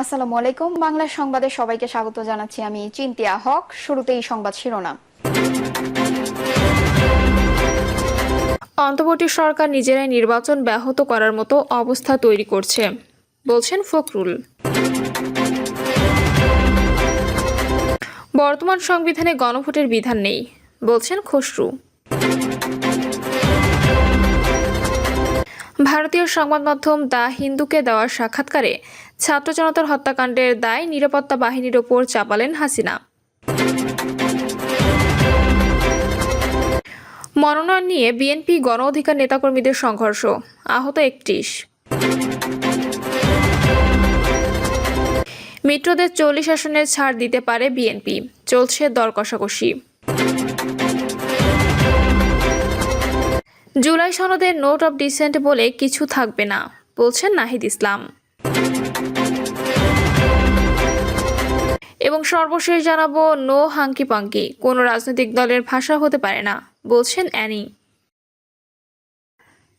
আসসালামু আলাইকুম। বাংলা সংবাদে সবাইকে স্বাগত জানাচ্ছি আমি চিন্তিয়া হক। শুরুতেই সংবাদ শিরোনাম। অন্তর্বর্তী সরকার নিজেরাই নির্বাচন ব্যাহত করার মতো অবস্থা তৈরি করছে, বলছেন ফখরুল। বর্তমান সংবিধানে গণভোটের বিধান নেই, বলছেন খসরু। ভারতীয় সংবাদ মাধ্যম দ্য হিন্দুকে দেওয়া সাক্ষাৎকারে ছাত্র জনতার হত্যাকাণ্ডের দায় নিরাপত্তা বাহিনীর ওপর চাপালেন হাসিনা। মনোনয়ন নিয়ে বিএনপি গণ অধিকার নেতাকর্মীদের সংঘর্ষ, আহত একত্রিশ। মিত্রদের চল্লিশ আসনের ছাড় দিতে পারে বিএনপি, চলছে দর কষাকষি। জুলাই সনদের নোট অব ডিসেন্ট বলে কিছু থাকবে না, বলছেন নাহিদ ইসলাম। এবং সর্বশেষ জানাব নো হাঙ্কি পাঙ্কি। কোনো রাজনৈতিক দলের ভাষা হতে পারে না, বলছেন অ্যানি।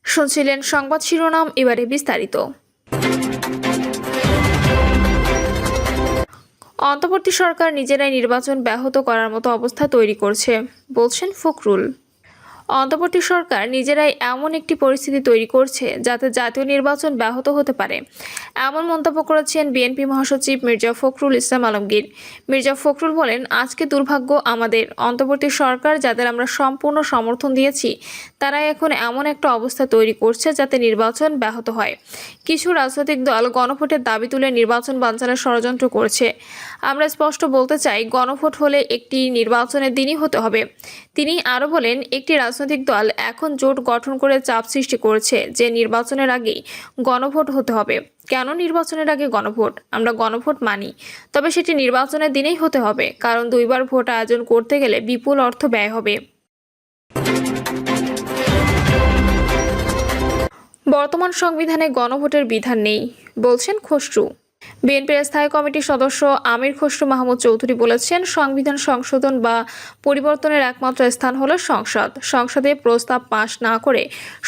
শুনছিলেন সংবাদ শিরোনাম, এবারে বিস্তারিত। অন্তর্বর্তী সরকার নিজেরাই নির্বাচন ব্যাহত করার মতো অবস্থা তৈরি করছে, বলছেন ফখরুল। অন্তর্বর্তী সরকার নিজেরাই এমন একটি পরিস্থিতি তৈরি করছে যাতে জাতীয় নির্বাচন ব্যাহত হতে পারে। এমন মন্তব্য করেছেন বিএনপি মহাসচিব মির্জা ফখরুল ইসলাম আলমগীর। মির্জা ফখরুল বলেন, আজকে দুর্ভাগ্য আমাদের। অন্তর্বর্তী সরকার যাদের আমরা সম্পূর্ণ সমর্থন দিয়েছি, তারাই এখন এমন একটা অবস্থা তৈরি করছে যাতে নির্বাচন ব্যাহত হয়। কিছু রাজনৈতিক দল গণভোটের দাবি তুলে নির্বাচন বানচালের ষড়যন্ত্র করছে। আমরা স্পষ্ট বলতে চাই, গণভোট হলে একটি নির্বাচনের দিনই হতে হবে। তিনি আরও বলেন, একটি রাজনৈতিক দল এখন জোট গঠন করে চাপ সৃষ্টি করেছে যে নির্বাচনের আগেই গণভোট হতে হবে। কেন নির্বাচনের আগে গণভোট? আমরা গণভোট মানি। তবে সেটি নির্বাচনের দিনেই হতে হবে, কারণ দুইবার ভোট আয়োজন করতে গেলে বিপুল অর্থ ব্যয় হবে। বর্তমান সংবিধানে গণভোটের বিধান নেই, বলছেন খসরু। বিএনপির স্থায়ী কমিটির সদস্য আমির খসরু মাহমুদ চৌধুরী বলেছেন, সংবিধান সংশোধন বা পরিবর্তনের একমাত্র স্থান হলো সংসদ। সংসদে প্রস্তাব পাশ না করে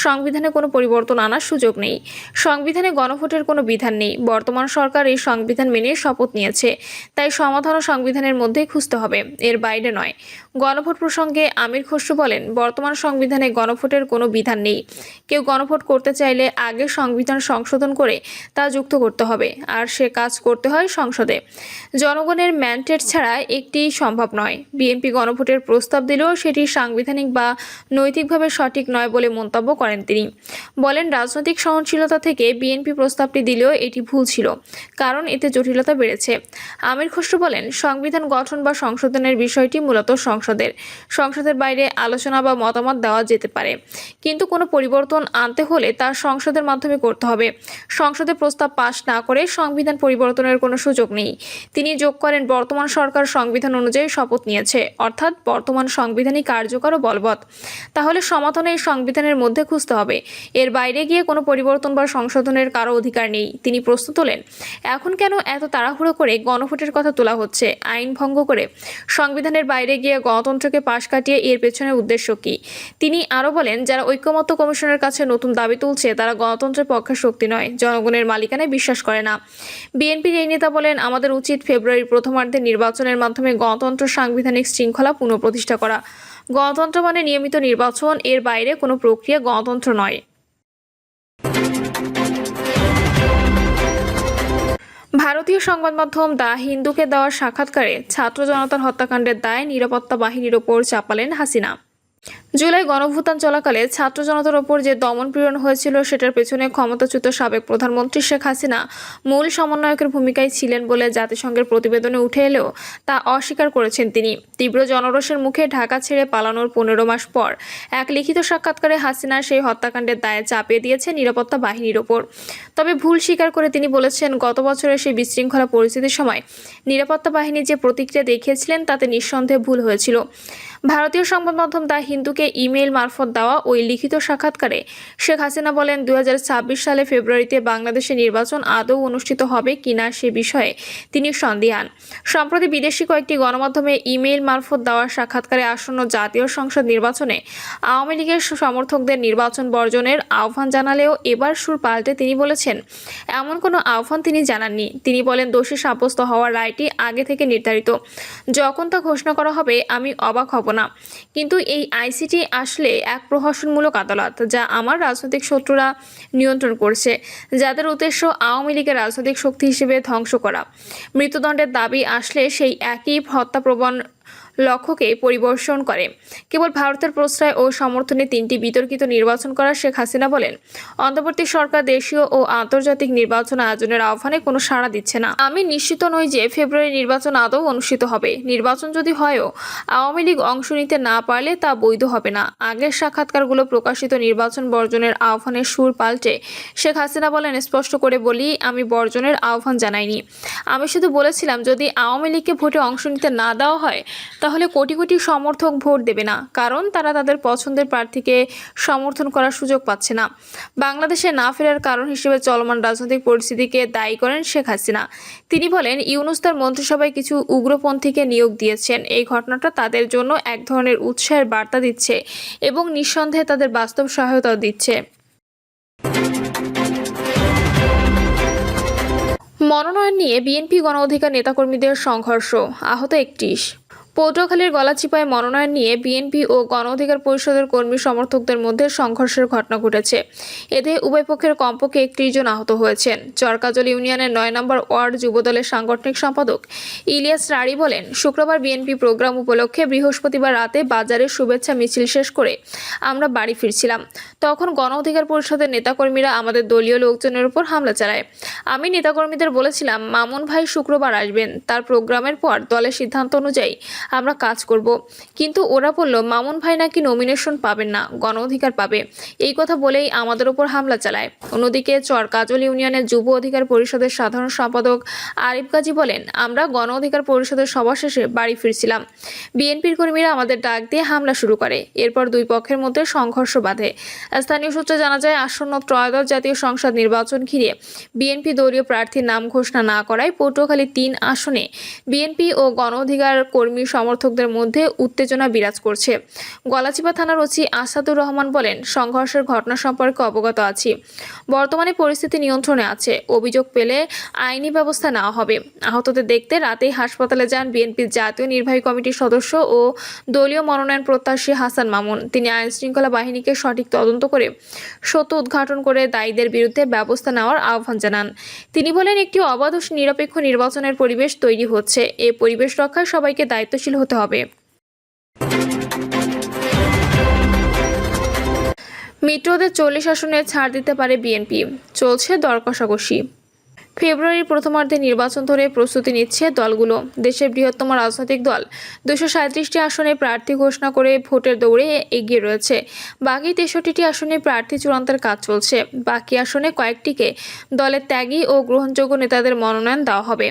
সংবিধানে কোনো পরিবর্তন আনার সুযোগ নেই। সংবিধানে গণভোটের কোনো বিধান নেই। বর্তমান সরকার এই সংবিধান মেনে শপথ নিয়েছে। তাই সমাধানও সংবিধানের মধ্যেই খুঁজতে হবে। এর বাইরে নয়। গণভোট প্রসঙ্গে আমির খসরু বলেন, বর্তমান সংবিধানে গণভোটের কোনো বিধান নেই। কেউ গণভোট করতে চাইলে আগে সংবিধান সংশোধন করে তা যুক্ত করতে হবে। আর সে কাজ করতে হয় সংসদে। জনগণের ম্যান্ডেট ছাড়া একটি সম্ভব নয়। বিএনপি গণভোটের প্রস্তাব দিলেও সেটি সাংবিধানিক বা নৈতিকভাবে সঠিক নয় বলে মন্তব্য করেন তিনি। বলেন, রাজনৈতিক সহনশীলতা থেকে বিএনপি প্রস্তাবটি দিলেও এটি ভুল ছিল, কারণ এতে জটিলতা বেড়েছে। আমির খসরু বলেন, সংবিধান গঠন বা সংশোধনের বিষয়টি মূলত সংসদের। সংসদের বাইরে আলোচনা বা মতামত দেওয়া যেতে পারে। কিন্তু কোনো পরিবর্তন আনতে হলে তা সংসদের মাধ্যমে করতে হবে। সংসদে প্রস্তাব পাশ না করে সংবিধান পরিবর্তনের কোনো সুযোগ নেই। তিনি যোগ করেন বর্তমান সরকার সংবিধান অনুযায়ী শপথ নিয়েছে, অর্থাৎ বর্তমান সংবিধানই কার্যকর ও বলবৎ। তাহলে সমাধান এই সংবিধানের মধ্যে খুঁজতে হবে। এর বাইরে গিয়ে কোনো পরিবর্তন বা সংশোধনের কারও অধিকার নেই, তিনি প্রশ্ন তোলেন এখন কেন এত তাড়াহুড়ো করে গণভোটের কথা তোলা হচ্ছে? আইন ভঙ্গ করে সংবিধানের বাইরে গিয়ে গণতন্ত্রকে পাশ কাটিয়ে এর পেছনের উদ্দেশ্য কি? তিনি আরও বলেন, যারা ঐক্যমত্য কমিশনের কাছে নতুন দাবি তুলছে, তারা গণতন্ত্রের পক্ষে শক্তি নয়, জনগণের মালিকানায় বিশ্বাস করে না। বিএনপির এই নেতা বলেন, আমাদের উচিত ফেব্রুয়ারির প্রথমার্ধে নির্বাচনের মাধ্যমে গণতন্ত্র সাংবিধানিক শৃঙ্খলা পুনঃপ্রতিষ্ঠা করা। গণতন্ত্র মানে নিয়মিত নির্বাচন, এর বাইরে কোনো প্রক্রিয়া গণতন্ত্র নয়। ভারতীয় সংবাদ মাধ্যম দ্য হিন্দুকে দেওয়া সাক্ষাৎকারে ছাত্র জনতার হত্যাকাণ্ডের দায় নিরাপত্তা বাহিনীর ওপর চাপালেন হাসিনা। জুলাই গণভুত্থান চলাকালে ছাত্র জনতার ওপর যে দমন পীড়ন হয়েছিল, সেটার পেছনে ক্ষমতাচ্যুত সাবেক প্রধানমন্ত্রী শেখ হাসিনা মূল সমন্বয়কের ভূমিকায় ছিলেন বলে জাতিসংঘের প্রতিবেদনে উঠে এলেও তা অস্বীকার করেছেন তিনি। তীব্র জনরোষের মুখে ঢাকা ছেড়ে পালানোর পনেরো মাস পর এক লিখিত সাক্ষাৎকারে হাসিনা সেই হত্যাকাণ্ডের দায়ে চাপিয়ে দিয়েছে নিরাপত্তা বাহিনীর ওপর। তবে ভুল স্বীকার করে তিনি বলেছেন, গত বছরের সেই বিশৃঙ্খলা পরিস্থিতির সময় নিরাপত্তা বাহিনী যে প্রতিক্রিয়া দেখিয়েছিলেন, তাতে নিঃসন্দেহে ভুল হয়েছিল। ভারতীয় সংবাদ মাধ্যম দ্য হিন্দুকে সরকারকে ইমেইল মারফত দেওয়া ওই লিখিত সাক্ষাৎকারে শেখ হাসিনা বলেন দু সালে ফেব্রুয়ারিতে বাংলাদেশে নির্বাচন আদৌ অনুষ্ঠিত হবে কিনা সে বিষয়ে তিনি সন্দিহান সম্প্রতি বিদেশি কয়েকটি গণমাধ্যমে ইমেইল মারফত দেওয়া সাক্ষাৎকারে আসন্ন জাতীয় সংসদ নির্বাচনে আওয়ামী লীগের সমর্থকদের নির্বাচন বর্জনের আহ্বান জানালেও এবার সুর পাল্টে তিনি বলেছেন, এমন কোনো আহ্বান তিনি জানাননি। তিনি বলেন, দোষী সাব্যস্ত হওয়ার রায়টি আগে থেকে নির্ধারিত। যখন তা ঘোষণা করা হবে, আমি অবাক হব না। কিন্তু এই আইসিটি আসলে এক প্রহসনমূলক আদালত যা আমার রাজনৈতিক শত্রুরা নিয়ন্ত্রণ করছে, যাদের উদ্দেশ্য আওয়ামী লীগের রাজনৈতিক শক্তি হিসেবে ধ্বংস করা। মৃত্যুদণ্ডের দাবি আসলে সেই একই হত্যাপ্রবণ লক্ষ্যকে পরিবর্ষণ করে। কেবল ভারতের প্রশ্রয় ও সমর্থনে তিনটি বিতর্কিত নির্বাচন করা শেখ হাসিনা বলেন, অন্তর্বর্তী সরকার দেশীয় ও আন্তর্জাতিক নির্বাচন আয়োজনের আহ্বানে কোনো সাড়া দিচ্ছে না। আমি নিশ্চিত নই যে ফেব্রুয়ারি নির্বাচন আদৌ অনুষ্ঠিত হবে। নির্বাচন যদি হয়ও, আওয়ামী লীগ অংশ নিতে না পারলে তা বৈধ হবে না। আগের সাক্ষাৎকারগুলো প্রকাশিত নির্বাচন বর্জনের আহ্বানের সুর পাল্টে শেখ হাসিনা বলেন, স্পষ্ট করে বলি, আমি বর্জনের আহ্বান জানাইনি। আমি শুধু বলেছিলাম, যদি আওয়ামী লীগকে ভোটে অংশ নিতে না দেওয়া হয় তাহলে কোটি কোটি সমর্থক ভোট দেবে না, কারণ তারা তাদের পছন্দের প্রার্থীকে সমর্থন করার সুযোগ পাচ্ছে না। বাংলাদেশে না ফেরার কারণ হিসেবে চলমান রাজনৈতিক পরিস্থিতিকে দায়ী করেন শেখ হাসিনা। তিনি বলেন, ইউনুস তার মন্ত্রিসভায় কিছু উগ্রপন্থীকে নিয়োগ দিয়েছেন। এই ঘটনাটা তাদের জন্য এক ধরনের উৎসাহের বার্তা দিচ্ছে এবং নিঃসন্দেহে তাদের বাস্তব সহায়তাও দিচ্ছে। মনোনয়ন নিয়ে বিএনপি গণ অধিকার নেতাকর্মীদের সংঘর্ষ, আহত একত্রিশ। পৌটখালীর গলাচিপায় মনোনয়ন নিয়ে বিএনপি ও গণ অধিকার পরিষদের কর্মী সমর্থকদের মধ্যে সংঘর্ষের ঘটনা ঘটেছে। এতে উভয় পক্ষের কমপক্ষে একত্রিশ জন আহত হয়েছেন। চরকাজল ইউনিয়নের নয় নম্বর ওয়ার্ড যুবদলের সাংগঠনিক সম্পাদক ইলিয়াস রাড়ি বলেন, শুক্রবার বিএনপি প্রোগ্রাম উপলক্ষে বৃহস্পতিবার রাতে বাজারে শুভেচ্ছা মিছিল শেষ করে আমরা বাড়ি ফিরছিলাম। তখন গণ অধিকার পরিষদের নেতাকর্মীরা আমাদের দলীয় লোকজনের উপর হামলা চালায়। আমি নেতাকর্মীদের বলেছিলাম, মামুন ভাই শুক্রবার আসবেন। তার প্রোগ্রামের পর দলের সিদ্ধান্ত অনুযায়ী আমরা কাজ করব। কিন্তু ওরা বলল, মামুন ভাই নাকি নমিনেশন পাবেন না, গণ অধিকার পাবে। এই কথা বলেই আমাদের উপর হামলা চালায়। অন্যদিকে চর কাজল ইউনিয়নের যুব অধিকার পরিষদের সাধারণ সম্পাদক আরিফ গাজী বলেন, আমরা গণ অধিকার পরিষদের সভা শেষে বাড়ি ফিরছিলাম। বিএনপির কর্মীরা আমাদের ডাক দিয়ে হামলা শুরু করে। এরপর দুই পক্ষের মধ্যে সংঘর্ষ বাধে। স্থানীয় সূত্রে জানা যায়, আসন্ন ত্রয়োদশ জাতীয় সংসদ নির্বাচন ঘিরে বিএনপি দলীয় প্রার্থীর নাম ঘোষণা না করায় পটুয়াখালী তিন আসনে বিএনপি ও গণ অধিকার কর্মী সমর্থকদের মধ্যে উত্তেজনা বিরাজ করছে। গলাচিপা থানার ওসি আসাদুর রহমান বলেন, সংঘর্ষের ঘটনা সম্পর্কে অবগত আছি। বর্তমানে পরিস্থিতি নিয়ন্ত্রণে আছে। অভিযোগ পেলে আইনি ব্যবস্থা নেওয়া হবে। আহতদের দেখতে রাতেই হাসপাতালে যান বিএনপির জাতীয় নির্বাহী কমিটির সদস্য ও দলীয় মনোনয়ন প্রত্যাশী হাসান মামুন। তিনি আইন শৃঙ্খলা বাহিনীকে সঠিক তদন্ত করে সত্য উদ্ঘাটন করে দায়ীদের বিরুদ্ধে ব্যবস্থা নেওয়ার আহ্বান জানান। তিনি বলেন, একটি অবাধ নিরপেক্ষ নির্বাচনের পরিবেশ তৈরি হচ্ছে। এ পরিবেশ রক্ষায় সবাইকে দায়িত্বশীল হতে হবে। মিত্রদের চল্লিশ আসনে ছাড় দিতে পারে বিএনপি। চলছে দর কষাকষি ফেব্রুয়ারির প্রথমার্ধে নির্বাচন ধরে প্রস্তুতি নিচ্ছে দলগুলো। দেশের বৃহত্তম রাজনৈতিক দল দুশো সাঁত্রিশটি আসনে প্রার্থী ঘোষণা করে ভোটের দৌড়ে এগিয়ে রয়েছে। বাকি তেষট্টিটি আসনে প্রার্থী চূড়ান্তের কাজ চলছে। বাকি আসনে কয়েকটিকে দলের ত্যাগী ও গ্রহণযোগ্য নেতাদের মনোনয়ন দেওয়া হবে।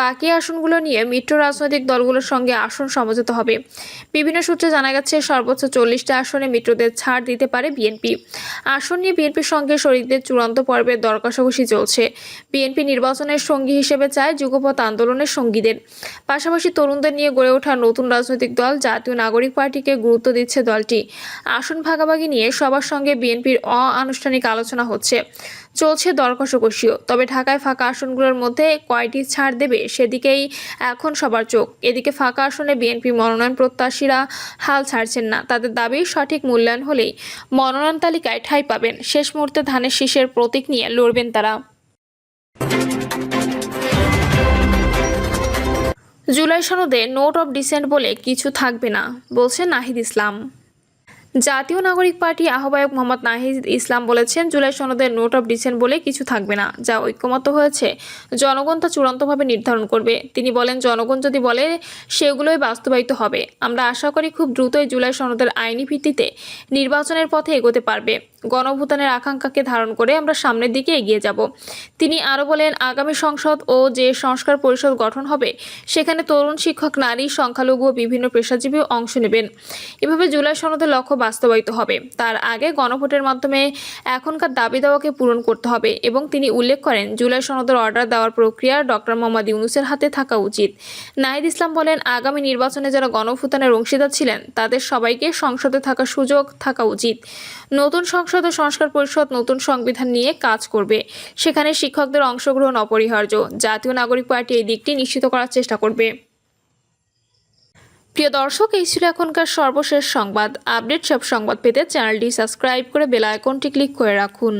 বাকি আসনগুলো নিয়ে মিত্র রাজনৈতিক দলগুলোর সঙ্গে আসন সমঝোতা হবে। বিভিন্ন সূত্রে জানা গেছে, সর্বোচ্চ চল্লিশটা আসনে মিত্রদের ছাড় দিতে পারে বিএনপি। আসন নিয়ে বিএনপির সঙ্গে শরিকদের চূড়ান্ত পর্বের দর কষাকষি চলছে। বিএনপি নির্বাচনের সঙ্গী হিসেবে চায় যুগপথ আন্দোলনের সঙ্গীদের। পাশাপাশি তরুণদের নিয়ে গড়ে ওঠা নতুন রাজনৈতিক দল জাতীয় নাগরিক পার্টিকে গুরুত্ব দিচ্ছে দলটি। আসন ভাগাভাগি নিয়ে সবার সঙ্গে বিএনপির অআনুষ্ঠানিক আলোচনা হচ্ছে। চলছে দর তবে ঢাকায় ফাঁকা আসনগুলোর মধ্যে কয়টি ছাড় দেবে সেদিকেই এখন সবার চোখ। এদিকে ফাঁকা আসনে বিএনপি মনোনয়ন প্রত্যাশীরা হাল ছাড়ছেন না, তাদের দাবি সঠিক মূল্যায়ন হলেই মনোনয়ন তালিকায় ঠাঁই পাবেন। শেষ মুহূর্তে ধানের শীষের প্রতীক নিয়ে লড়বেন তারা। জুলাই সনদে নোট অফ ডিসেন্ট বলে কিছু থাকবে না বলছেন নাহিদ ইসলাম। জাতীয় নাগরিক পার্টি আহ্বায়ক মোহাম্মদ নাহিদ ইসলাম বলেছেন, জুলাই সনদের নোট অফ ডিসেন্ট বলে কিছু থাকবে না, যা ঐক্যমত হয়েছে। জনগণ তা চূড়ান্তভাবে নির্ধারণ করবে। তিনি বলেন, জনগণ যদি বলে, সেগুলোই বাস্তবায়িত হবে। আমরা আশা করি খুব দ্রুতই জুলাই সনদের আইনি ভিত্তিতে নির্বাচনের পথে এগোতে পারবে। গণভূতানের আকাঙ্ক্ষাকে ধারণ করে আমরা সামনের দিকে এগিয়ে যাব। তিনি আরও বলেন, আগামী সংসদ ও যে সংস্কার পরিষদ গঠন হবে, সেখানে তরুণ শিক্ষক, নারী, সংখ্যালঘু ও বিভিন্ন পেশাজীবী অংশ নেবেন। এভাবে জুলাই সনদের লক্ষ্য বাস্তবায়িত হবে। তার আগে গণভোটের মাধ্যমে এখনকার দাবি দাওয়াকে পূরণ করতে হবে এবং তিনি উল্লেখ করেন, জুলাই সনদের অর্ডার দেওয়ার প্রক্রিয়া ডক্টর মোহাম্মদ ইউনুসের হাতে থাকা উচিত। নাহিদ ইসলাম বলেন, আগামী নির্বাচনে যারা গণভূতানের অংশীদার ছিলেন, তাদের সবাইকে সংসদে থাকার সুযোগ থাকা উচিত। নতুন সংসদ ও সংস্কার পরিষদ নতুন সংবিধান নিয়ে কাজ করবে। সেখানে শিক্ষকদের অংশগ্রহণ অপরিহার্য। জাতীয় নাগরিক পার্টি এই দিকটি নিশ্চিত করার চেষ্টা করবে। প্রিয় দর্শক, এই ছিল এখনকার সর্বশেষ সংবাদ। আপডেট সব সংবাদ পেতে চ্যানেলটি সাবস্ক্রাইব করে বেল আইকনটি ক্লিক করে রাখুন।